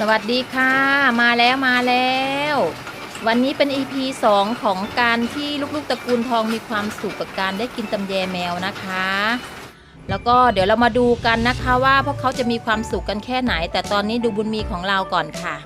สวัสดีค่ะ มาแล้วมาแล้ว วันนี้เป็น EP 2 ของการที่ลูกๆตระกูลทองมีความสุขกับการได้กินตำแยแมวนะคะ แล้วก็เดี๋ยวเรามาดูกันนะคะว่าพวกเขาจะมีความสุขกันแค่ไหน แต่ตอนนี้ดูบุญมีของเราก่อนค่ะ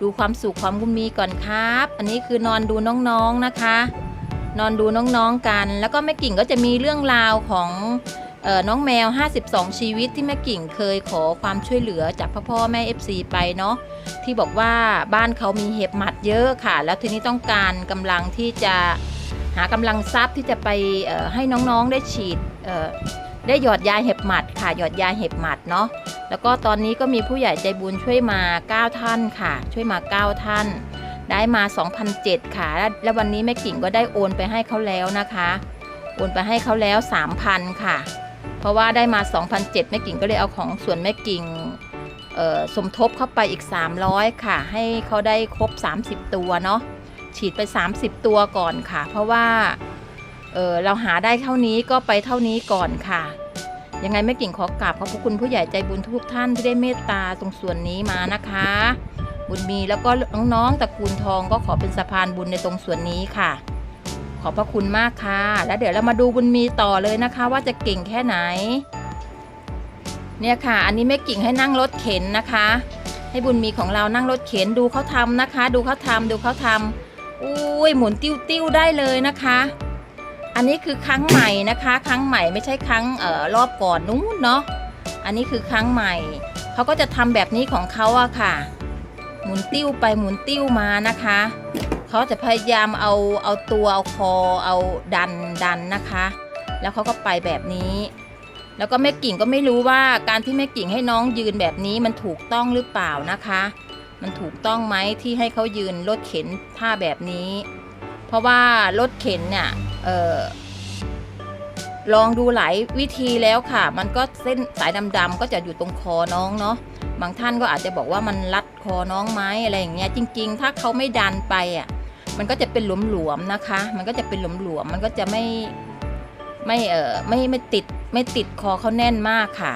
ดูความสุขของบุญมีก่อนครับ อันนี้คือนอนดูน้องๆนะคะ นอนดูน้องๆกัน แล้วก็แม่กิ่งก็จะมีเรื่องราวของ น้องแมว 52 ชีวิตที่แม่กิ่งเคยขอความช่วยเหลือจากพ่อพ่อแม่ FC ไปเนาะที่บอกว่าบ้านเขามีเห็บหมัดเยอะค่ะ แล้วทีนี้ต้องการกำลังที่จะหากำลังทรัพย์ที่จะไปให้น้องๆได้ฉีดได้หยอดยาเห็บหมัดค่ะหยอดยาเห็บหมัดเนาะแล้วก็ตอนนี้ก็มีผู้ใหญ่ใจบุญช่วยมา 9 ท่านค่ะ ช่วยมา 9 ท่าน ได้มา 2,007ค่ะ และและวันนี้แม่กิ่งก็ได้โอนไปให้เขาแล้วนะคะ โอนไปให้เขาแล้ว 3,000 ค่ะ ราะว่าได้มา 2,007แม่กิ่งก็เลยเอาของส่วนแม่กิ่งสมทบเข้าไปอีก 300 ค่ะ ให้เขาได้ครบ 30 ตัวเนาะฉีดไป 30 ตัวก่อนค่ะ เพราะว่าเเราหาได้เท่านี้ก็ไปเท่านี้ก่อนค่ะ ยังไงแม่กิ่งขอกราบขอบพระคุณผู้ใหญ่ใจบุญทุกท่านที่ได้เมตตาตรงส่วนนี้มานะคะ บุญมีแล้วก็น้องๆตระกูลทองก็ขอเป็นสะพานบุญในตรงส่วนนี้ค่ะ ขอบพระคุณมากค่ะ แล้วเดี๋ยวเรามาดูบุญมีต่อเลยนะคะ ว่าจะเก่งแค่ไหน เนี่ยค่ะ อันนี้แม่กิ่งให้นั่งรถเข็นนะคะ ให้บุญมีของเรานั่งรถเข็นดูเขาทำนะคะ ดูเขาทำดูเขาทำอุ้ยหมุนติ้วติ้วได้เลยนะคะ อันนี้คือครั้งใหม่นะคะ ครั้งใหม่ไม่ใช่ครั้งเอ่อรอบก่อนนู้นเนาะอันนี้คือครั้งใหม่เขาก็จะทำแบบนี้ของเขาอะค่ะ หมุนติ้วไปหมุนติ้วมานะคะ เขาจะพยายามเอาเอาตัวเอาคอเอาดันดันนะคะ แล้วเขาก็ไปแบบนี้ แล้วก็แม่กิ่งก็ไม่รู้ว่าการที่แม่กิ่งให้น้องยืนแบบนี้มันถูกต้องหรือเปล่านะคะ มันถูกต้องไหมที่ให้เขายืนรถเข็นท่าแบบนี้ เพราะว่ารถเข็นเนี่ยเออลองดูหลายวิธีแล้วค่ะ มันก็เส้นสายดำๆก็จะอยู่ตรงคอน้องเนาะ บางท่านก็อาจจะบอกว่ามันรัดคอน้องไหมอะไรอย่างเงี้ย จริง ๆ ถ้าเขาไม่ดันไปอะ มันก็จะเป็นหลวมๆนะคะ มันก็จะเป็นหลวมๆมันก็จะไม่ไม่เออไม่ไม่ติดไม่ติดคอเขาแน่นมากค่ะ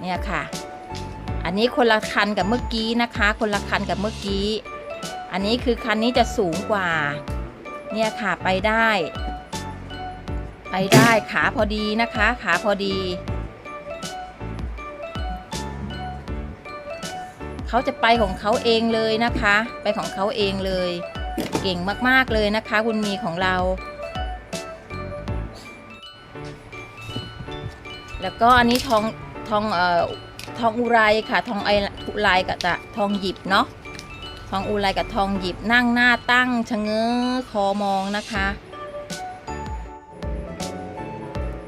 เนี่ยค่ะ อันนี้คนละคันกับเมื่อกี้นะคะ คนละคันกับเมื่อกี้ อันนี้คือคันนี้จะสูงกว่า เนี่ยค่ะไปได้ ไปได้ขาพอดีนะคะ ขาพอดีเขาจะไปของเขาเองเลยนะคะ ไปของเขาเองเลย เก่งมากๆเลยนะคะ คุณมีของเรา แล้วก็อันนี้ทองทองเอ่อทองอุไรค่ะ ทองไออุไรกับจะทองหยิบเนาะทองอุไรกับทองหยิบนั่งหน้าตั้งชะเง้อคอมองนะคะ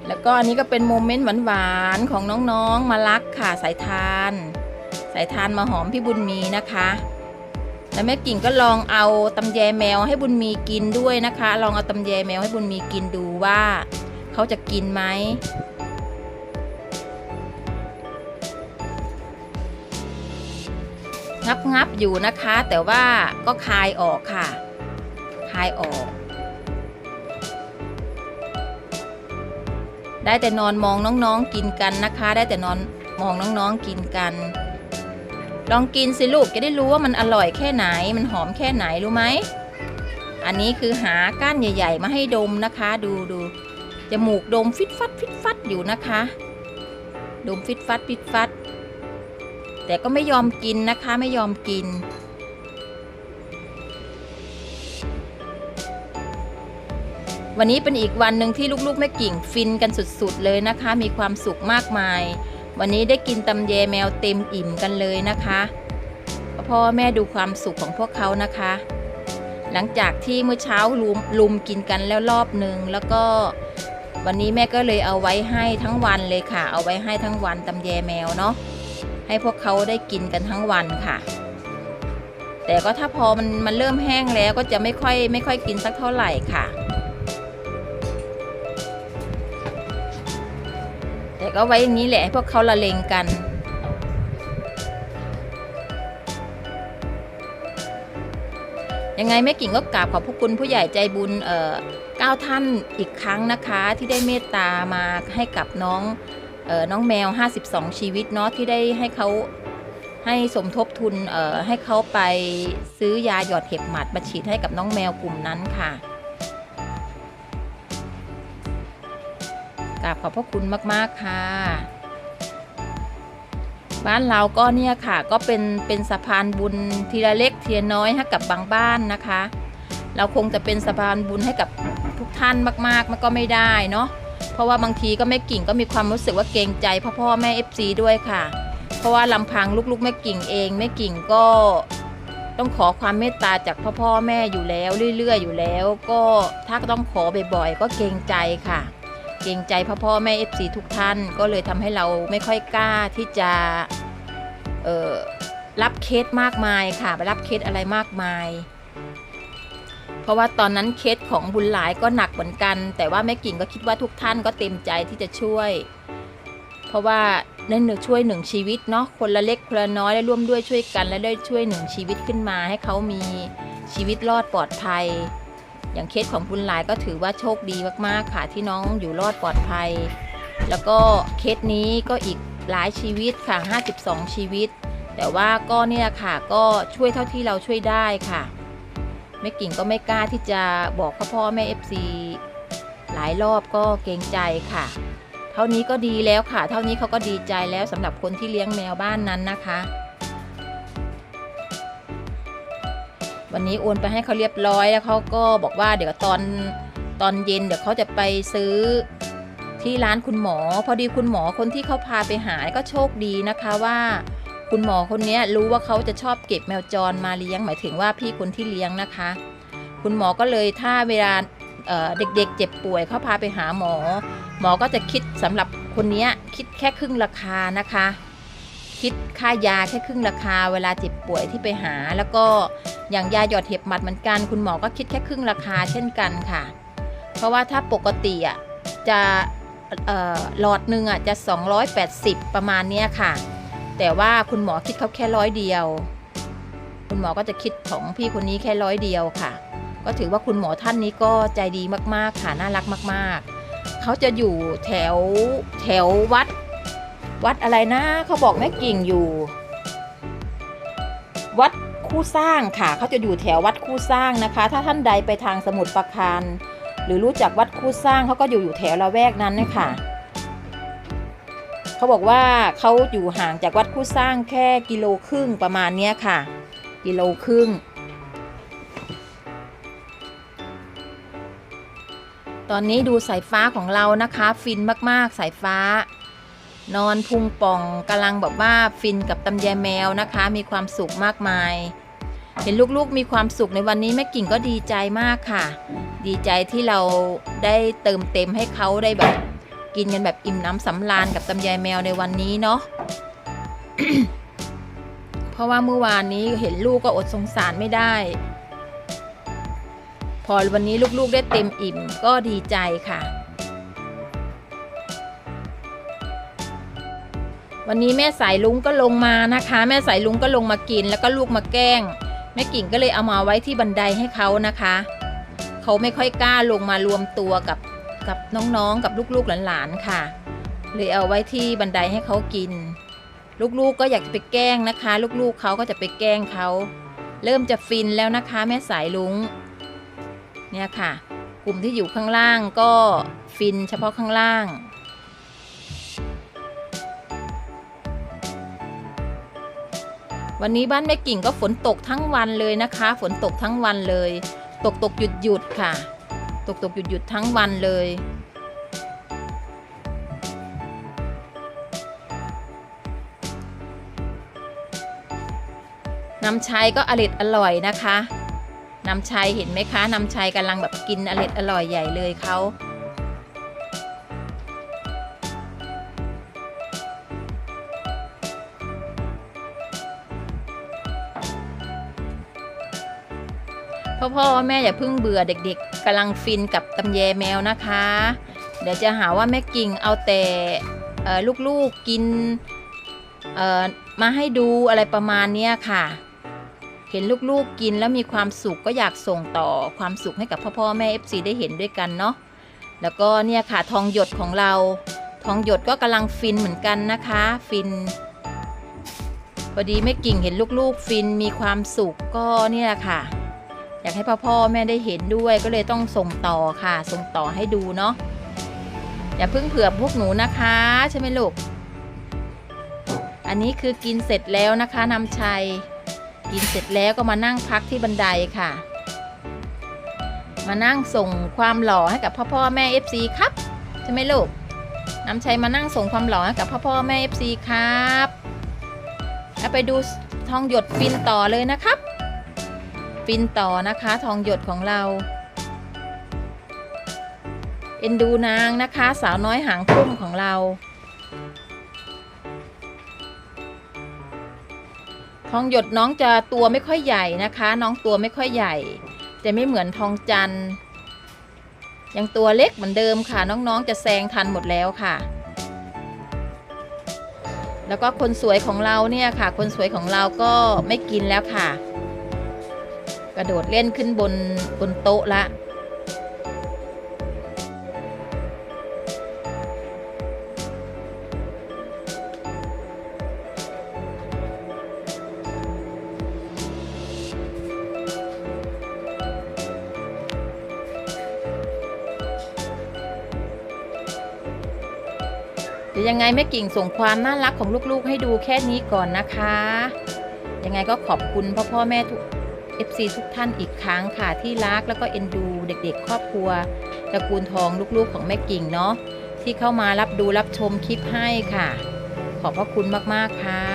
แล้วก็อันนี้ก็เป็นโมเมนต์หวานๆของน้องๆมารักค่ะสายทาน สายทานมาหอมพี่บุญมีนะคะ แล้วแม่กิ่งก็ลองเอาตำแยแมวให้บุญมีกินด้วยนะคะ ลองเอาตำแยแมวให้บุญมีกินดูว่าเขาจะกินไหมงับงับอยู่นะคะ แต่ว่าก็คายออกค่ะ คายออก ได้แต่นอนมองน้องๆกินกันนะคะ ได้แต่นอนมองน้องๆกินกัน ลองกินสิลูกจะได้รู้ว่ามันอร่อยแค่ไหน มันหอมแค่ไหนรู้ไหม อันนี้คือหาก้านใหญ่ ๆ มาให้ดมนะคะ ดูดูจมูกดมฟิตฟัดฟิตฟัดอยู่นะคะ ดมฟิตฟัดฟิตฟัด แต่ก็ไม่ยอมกินนะคะไม่ยอมกิน วันนี้เป็นอีกวันหนึ่งที่ลูกๆแม่กิ่งฟินกันสุดๆเลยนะคะ มีความสุขมากมาย วันนี้ได้กินตำแยแมวเต็มอิ่มกันเลยนะคะพ่อแม่ดูความสุขของพวกเขานะคะ หลังจากที่เมื่อเช้าลุมลุมกินกันแล้วรอบหนึ่งแล้วก็วันนี้แม่ก็เลยเอาไว้ให้ทั้งวันเลยค่ะ เอาไว้ให้ทั้งวันตำแยแมวเนาะให้พวกเขาได้กินกันทั้งวันค่ะ แต่ก็ถ้าพอมันมันเริ่มแห้งแล้วก็จะไม่ค่อยไม่ค่อยกินสักเท่าไหร่ค่ะ ก็ไว้อย่างนี้แหละให้พวกเขาละเลงกัน ยังไงแม่กิ่งก็กราบขอบพระคุณผู้ใหญ่ใจบุญเอ่อเก้าท่านอีกครั้งนะคะ ที่ได้เมตตามาให้กับน้องเอ่อน้องแมว 52 ชีวิตเนาะที่ได้ให้เขาให้สมทบทุนเอ่อให้เขาไปซื้อยาหยอดเห็บหมัดมาฉีดให้กับน้องแมวกลุ่มนั้นค่ะ กราบขอบพระคุณมากๆค่ะ บ้านเราก็เนี่ยค่ะ ก็เป็นเป็นสะพานบุญทีละเล็กทีละน้อยให้กับบางบ้านนะคะ เราคงจะเป็นสะพานบุญให้กับทุกท่านมากๆมันก็ไม่ได้เนาะเพราะว่าบางทีก็แม่กิ่งก็มีความรู้สึกว่าเกรงใจพ่อพ่อแม่ FC ด้วยค่ะ เพราะว่าลำพังลูกๆแม่กิ่งเองแม่กิ่งก็ต้องขอความเมตตาจากพ่อพ่อแม่อยู่แล้วเรื่อยๆอยู่แล้ว ก็ถ้าต้องขอบ่อยๆก็เกรงใจค่ะ เกรงใจพ่อพ่อแม่ FC ทุกท่าน ก็เลยทำให้เราไม่ค่อยกล้าที่จะรับเคสมากมายค่ะไปรับเคสอะไรมากมาย เพราะว่าตอนนั้นเคสของบุญหลายก็หนักเหมือนกัน แต่ว่าแม่กิ่งก็คิดว่าทุกท่านก็เต็มใจที่จะช่วย เพราะว่าได้หนึ่งช่วยหนึ่งชีวิตเนาะคนละเล็กคนละน้อยได้ร่วมด้วยช่วยกัน และได้ช่วยหนึ่งชีวิตขึ้นมาให้เขามีชีวิตรอดปลอดภัย อย่างเคสของบุญหลายก็ถือว่าโชคดีมากๆค่ะที่น้องอยู่รอดปลอดภัย แล้วก็เคสนี้ก็อีกหลายชีวิตค่ะ 52 ชีวิต แต่ว่าก็เนี่ยค่ะก็ช่วยเท่าที่เราช่วยได้ค่ะแม่กิ่งก็ไม่กล้าที่จะบอกพ่อพ่อแม่ FC หลายรอบก็เกรงใจค่ะ เท่านี้ก็ดีแล้วค่ะ เท่านี้เขาก็ดีใจแล้วสำหรับคนที่เลี้ยงแมวบ้านนั้นนะคะ วันนี้โอนไปให้เขาเรียบร้อยแล้วเขาก็บอกว่าเดี๋ยวตอนตอนเย็นเดี๋ยวเขาจะไปซื้อที่ร้านคุณหมอ พอดีคุณหมอคนที่เขาพาไปหาก็โชคดีนะคะว่า คุณหมอคนนี้รู้ว่าเขาจะชอบเก็บแมวจรมาเลี้ยง หมายถึงว่าพี่คนที่เลี้ยงนะคะ คุณหมอก็เลยถ้าเวลาเเด็กๆ เจ็บป่วยเขาพาไปหาหมอ หมอก็จะคิดสำหรับคนนี้คิดแค่ครึ่งราคานะคะ คิดค่ายาแค่ครึ่งราคาเวลาเจ็บป่วยที่ไปหา แล้วก็อย่างยาหยอดเห็บหมัดเหมือนกัน คุณหมอก็คิดแค่ครึ่งราคาเช่นกันค่ะ เพราะว่าถ้าปกติอะจะหลอดหนึ่งอะจะ 280 ประมาณเนี้ยค่ะ แต่ว่าคุณหมอคิดเขาแค่ร้อยเดียว คุณหมอก็จะคิดของพี่คนนี้แค่ร้อยเดียวค่ะ ก็ถือว่าคุณหมอท่านนี้ก็ใจดีมากๆค่ะน่ารักมาก ๆ เขาจะอยู่แถวแถววัด วัดอะไรนะเขาบอกแม่กิ่งอยู่ วัดคู่สร้างค่ะเขาจะอยู่แถววัดคู่สร้างนะคะ ถ้าท่านใดไปทางสมุทรปราการ หรือรู้จักวัดคู่สร้างเขาก็อยู่อยู่แถวละแวกนั้นนะคะเขาบอกว่าเขาอยู่ห่างจากวัดคู่สร้างแค่กิโลครึ่งประมาณเนี้ยค่ะ กิโลครึ่งตอนนี้ดูสายฟ้าของเรานะคะ ฟินมาก ๆ สายฟ้า นอนพุงป่องกำลังแบบว่าฟินกับตำแยแมวนะคะ มีความสุขมากมาย เห็นลูกๆมีความสุขในวันนี้แม่กิ่งก็ดีใจมากค่ะ ดีใจที่เราได้เติมเต็มให้เขาได้แบบ กินกันแบบอิ่มน้ำสำราญกับตำยายแมวในวันนี้เนาะเพราะว่าเมื่อวานนี้เห็นลูกก็อดสงสารไม่ได้ พอวันนี้ลูกๆได้เต็มอิ่มก็ดีใจค่ะ วันนี้แม่สายลุงก็ลงมานะคะ แม่สายลุงก็ลงมากินแล้วก็ลูกมาแกล้ง แม่กิ่งก็เลยเอามาไว้ที่บันไดให้เขานะคะ เขาไม่ค่อยกล้าลงมารวมตัวกับกับน้องๆ กับลูกๆหลานๆค่ะ เลยเอาไว้ที่บันไดให้เขากิน ลูกๆก็อยากจะไปแกล้งนะคะ ลูกๆเขาก็จะไปแกล้งเขาเริ่มจะฟินแล้วนะคะ แม่สายลุงเนี่ยค่ะ กลุ่มที่อยู่ข้างล่างก็ฟินเฉพาะข้างล่าง วันนี้บ้านแม่กิ่งก็ฝนตกทั้งวันเลยนะคะ ฝนตกทั้งวันเลย ตกตกหยุดหยุดค่ะ ตกตกหยุดหยุดทั้งวันเลย น้ำชัยก็อร่อยอร่อยนะคะน้ำชัยเห็นไหมคะน้ำชัยกำลังแบบกินอร่อยอร่อยใหญ่เลยเขา พ่อแม่อย่าเพิ่งเบื่อเด็กๆกำลังฟินกับตำแยแมวนะคะ เดี๋ยวจะหาว่าแม่กิ่งเอาแต่ลูกๆกินมาให้ดูอะไรประมาณนี้ค่ะ เห็นลูกๆกินแล้วมีความสุขก็อยากส่งต่อความสุขให้กับพ่อพ่อแม่ FC ได้เห็นด้วยกันเนาะแล้วก็เนี่ยค่ะทองหยดของเรา ทองหยดก็กำลังฟินเหมือนกันนะคะ ฟินพอดีแม่กิ่งเห็นลูกๆฟินมีความสุขก็เนี่ยค่ะ อยากให้พ่อพ่อแม่ได้เห็นด้วยก็เลยต้องส่งต่อค่ะ ส่งต่อให้ดูเนาะอย่าเพิ่งเผื่อพวกหนูนะคะ ใช่ไหมลูก อันนี้คือกินเสร็จแล้วนะคะนำชัย กินเสร็จแล้วก็มานั่งพักที่บันไดค่ะ มานั่งส่งความหล่อให้กับพ่อพ่อแม่ FC ครับใช่ไหมลูกนำชัยมานั่งส่งความหล่อให้กับพ่อพ่อแม่ FC ครับแล้วไปดูทองหยดฟินต่อเลยนะครับ ฟินต่อนะคะทองหยดของเรา เอ็นดูนางนะคะ สาวน้อยหางพุ่มของเรา ทองหยดน้องจะตัวไม่ค่อยใหญ่นะคะ น้องตัวไม่ค่อยใหญ่ จะไม่เหมือนทองจันทร์ยังตัวเล็กเหมือนเดิมค่ะ น้องๆจะแซงทันหมดแล้วค่ะ แล้วก็คนสวยของเราเนี่ยค่ะ คนสวยของเราก็ไม่กินแล้วค่ะ กระโดดเล่นขึ้นบนบนโต๊ะละเดี๋ยวยังไงแม่กิ่งส่งความน่ารักของลูกๆ ให้ดูแค่นี้ก่อนนะคะ ยังไงก็ขอบคุณพ่อพ่อแม่ทุก FC ทุกท่านอีกครั้งค่ะที่รักแล้วก็เอ็นดูเด็กๆ ครอบครัวตระกูลทองลูกๆของแม่กิ่งเนาะที่เข้ามารับดูรับชมคลิปให้ค่ะ ขอบพระคุณมากๆค่ะ